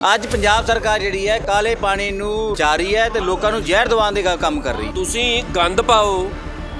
ਅੱਜ ਪੰਜਾਬ ਸਰਕਾਰ ਜਿਹੜੀ ਹੈ ਕਾਲੇ ਪਾਣੀ ਨੂੰ ਜਾਰੀ ਹੈ ਤੇ ਲੋਕਾਂ ਨੂੰ ਜ਼ਹਿਰ ਦਵਾਉਣ ਦੇ ਕੰਮ ਕਰ ਰਹੀ ਤੁਸੀਂ ਗੰਦ ਪਾਓ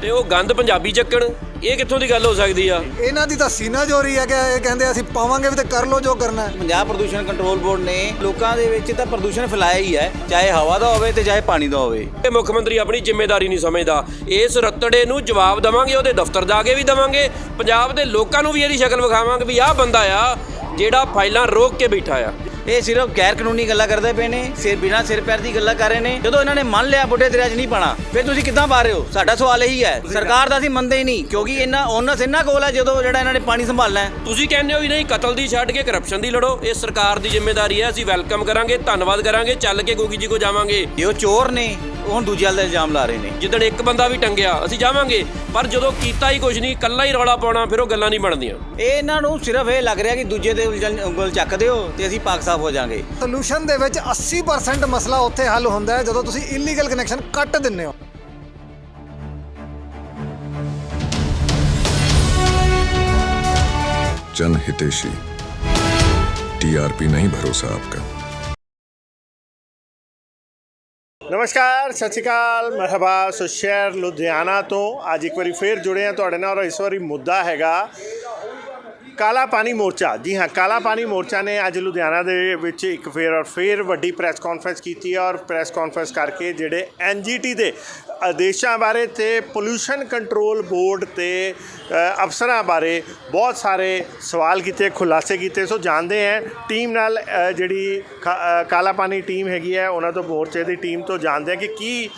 ਤੇ ਉਹ ਗੰਦ ਪੰਜਾਬੀ ਚੱਕਣ ਇਹ ਕਿੱਥੋਂ ਦੀ ਗੱਲ ਹੋ ਸਕਦੀ ਆ? ਇਹਨਾਂ ਦੀ ਤਾਂ ਸੀਨਾ ਜੋਰੀ ਹੈ ਕਿ ਇਹ ਕਹਿੰਦੇ ਅਸੀਂ ਪਾਵਾਂਗੇ ਵੀ ਤੇ ਕਰ ਲੋ ਜੋ ਕਰਨਾ ਹੈ। ਪੰਜਾਬ ਪ੍ਰਦੂਸ਼ਣ ਕੰਟਰੋਲ ਬੋਰਡ ਨੇ ਲੋਕਾਂ ਦੇ ਵਿੱਚ ਤਾਂ ਪ੍ਰਦੂਸ਼ਣ ਫੈਲਾਇਆ ਹੀ ਹੈ ਚਾਹੇ ਹਵਾ ਦਾ ਹੋਵੇ ਤੇ ਚਾਹੇ ਪਾਣੀ ਦਾ ਹੋਵੇ। ਇਹ ਮੁੱਖ ਮੰਤਰੀ ਆਪਣੀ ਜ਼ਿੰਮੇਵਾਰੀ ਨਹੀਂ ਸਮਝਦਾ। ਇਸ ਰੱਤੜੇ ਨੂੰ ਜਵਾਬ ਦਵਾਂਗੇ ਉਹਦੇ ਦਫ਼ਤਰ ਜਾ ਕੇ ਵੀ ਦਵਾਂਗੇ। ਪੰਜਾਬ ਦੇ ਲੋਕਾਂ ਨੂੰ ਵੀ ਇਹਦੀ ਸ਼ਕਲ ਵਿਖਾਵਾਂਗੇ ਵੀ ਆਹ ਬੰਦਾ ਆ ਜਿਹੜਾ ਫਾਈਲਾਂ ਰੋਕ ਕੇ ਬੈਠਾ ਆ। ਇਹ ਸਿਰਫ ਗੈਰ ਕਾਨੂੰਨੀ ਗੱਲਾਂ ਕਰਦੇ ਪਏ ਨੇ ਸਿਰ ਬਿਨਾਂ ਸਿਰ ਪੈਰ ਦੀ ਗੱਲਾਂ ਕਰ ਰਹੇ ਨੇ। ਜਦੋਂ ਇਹਨਾਂ ਨੇ ਮੰਨ ਲਿਆ ਬੁੱਢੇ ਦਰਿਆ 'ਚ ਨਹੀਂ ਪਾਣਾ ਫਿਰ ਤੁਸੀਂ ਕਿੱਦਾਂ ਪਾ ਰਹੇ ਹੋ? ਸਾਡਾ ਸਵਾਲ ਇਹੀ ਹੈ ਸਰਕਾਰ ਦਾ ਅਸੀਂ ਮੰਨਦੇ ਹੀ ਨਹੀਂ ਕਿਉਂਕਿ ਇਹਨਾਂ ਉਹਨਾਂ ਇਹਨਾਂ ਕੋਲ ਹੈ ਜਦੋਂ ਜਿਹੜਾ ਇਹਨਾਂ ਨੇ ਪਾਣੀ ਸੰਭਾਲਣਾ ਹੈ। ਤੁਸੀਂ ਕਹਿੰਦੇ ਹੋ ਵੀ ਨਹੀਂ ਕਤਲ ਦੀ ਛੱਡ ਕੇ ਕਰਪਸ਼ਨ ਦੀ ਲੜੋ। ਇਹ ਸਰਕਾਰ ਦੀ ਜ਼ਿੰਮੇਵਾਰੀ ਹੈ ਅਸੀਂ ਵੈਲਕਮ ਕਰਾਂਗੇ ਧੰਨਵਾਦ ਕਰਾਂਗੇ ਚੱਲ ਕੇ ਗੋਗੀ ਜੀ ਕੋ ਜਾਵਾਂਗੇ। ਉਹ ਚੋਰ ਨੇ ਉਹ ਹੁਣ ਦੂਜੇ ਵਾਲੇ ਦਾ ਇਲਜ਼ਾਮ ਲਾ ਰਹੇ ਨੇ ਜਿੱਦਣ ਇੱਕ ਬੰਦਾ ਵੀ ਟੰਗਿਆ ਅਸੀਂ ਜਾਵਾਂਗੇ ਪਰ ਜਦੋਂ ਕੀਤਾ ਹੀ ਕੁਝ ਨਹੀਂ ਇਕੱਲਾ ਹੀ ਰੌਲਾ ਪਾਉਣਾ ਫਿਰ ਉਹ ਗੱਲਾਂ ਨਹੀਂ ਬਣਦੀਆਂ ਇਹ ਇਹਨਾਂ ਨੂੰ ਸਿਰਫ ਇਹ ਲੱਗ ਰਿਹਾ ਕਿ ਦੂਜੇ ਦੇ ਉਲਝਣ- ਉਂਗਲ ਚੱਕ ਦਿਓ ਤੇ ਅਸੀਂ ਪਾਕ ਸਾਫ ਹੋ ਜਾਾਂਗੇ ਸੋਲੂਸ਼ਨ ਦੇ ਵਿੱਚ 80% ਮਸਲਾ ਉੱਥੇ ਹੱਲ ਹੁੰਦਾ ਹੈ ਜਦੋਂ ਤੁਸੀਂ ਇਲੀਗਲ ਕਨੈਕਸ਼ਨ ਕੱਟ ਦਿੰਦੇ ਹੋ जन हितेशी टीआरपी नहीं भरोसा आपका ਨਮਸਕਾਰ, ਸਤਿ ਸ਼੍ਰੀ ਅਕਾਲ, ਮਰਹਬਾ ਸੋ ਸ਼ਹਿਰ ਲੁਧਿਆਣਾ ਤੋਂ। ਅੱਜ ਇੱਕ ਵਾਰੀ ਫੇਰ ਜੁੜੇ ਹਾਂ ਤੁਹਾਡੇ ਨਾਲ ਔਰ ਇਸ ਵਾਰੀ ਮੁੱਦਾ ਹੈਗਾ ਕਾਲਾ ਪਾਣੀ ਮੋਰਚਾ। ਜੀ ਹਾਂ ਕਾਲਾ ਪਾਣੀ ਮੋਰਚਾ ਨੇ ਅੱਜ ਲੁਧਿਆਣਾ ਦੇ ਵਿੱਚ ਇੱਕ ਫੇਰ ਔਰ ਫੇਰ ਵੱਡੀ ਪ੍ਰੈਸ ਕਾਨਫਰੰਸ ਕੀਤੀ ਹੈ ਔਰ ਪ੍ਰੈਸ ਕਾਨਫਰੰਸ ਕਰਕੇ ਜਿਹੜੇ ਐਨਜੀਟੀ ਦੇ ਆਦੇਸ਼ਾਂ ਬਾਰੇ ਤੇ ਪੋਲੂਸ਼ਨ ਕੰਟਰੋਲ ਬੋਰਡ ਤੇ ਅਫਸਰਾਂ ਬਾਰੇ ਬਹੁਤ ਸਾਰੇ ਸਵਾਲ ਕੀਤੇ ਖੁਲਾਸੇ ਕੀਤੇ। ਸੋ ਜਾਣਦੇ ਹਾਂ ਟੀਮ ਨਾਲ ਜਿਹੜੀ ਕਾਲਾ ਪਾਣੀ ਟੀਮ ਹੈਗੀ ਹੈ ਉਹਨਾਂ ਤੋਂ ਮੋਰਚੇ ਦੀ ਟੀਮ ਤੋਂ ਜਾਣਦੇ ਹਾਂ ਕਿ ਕੀ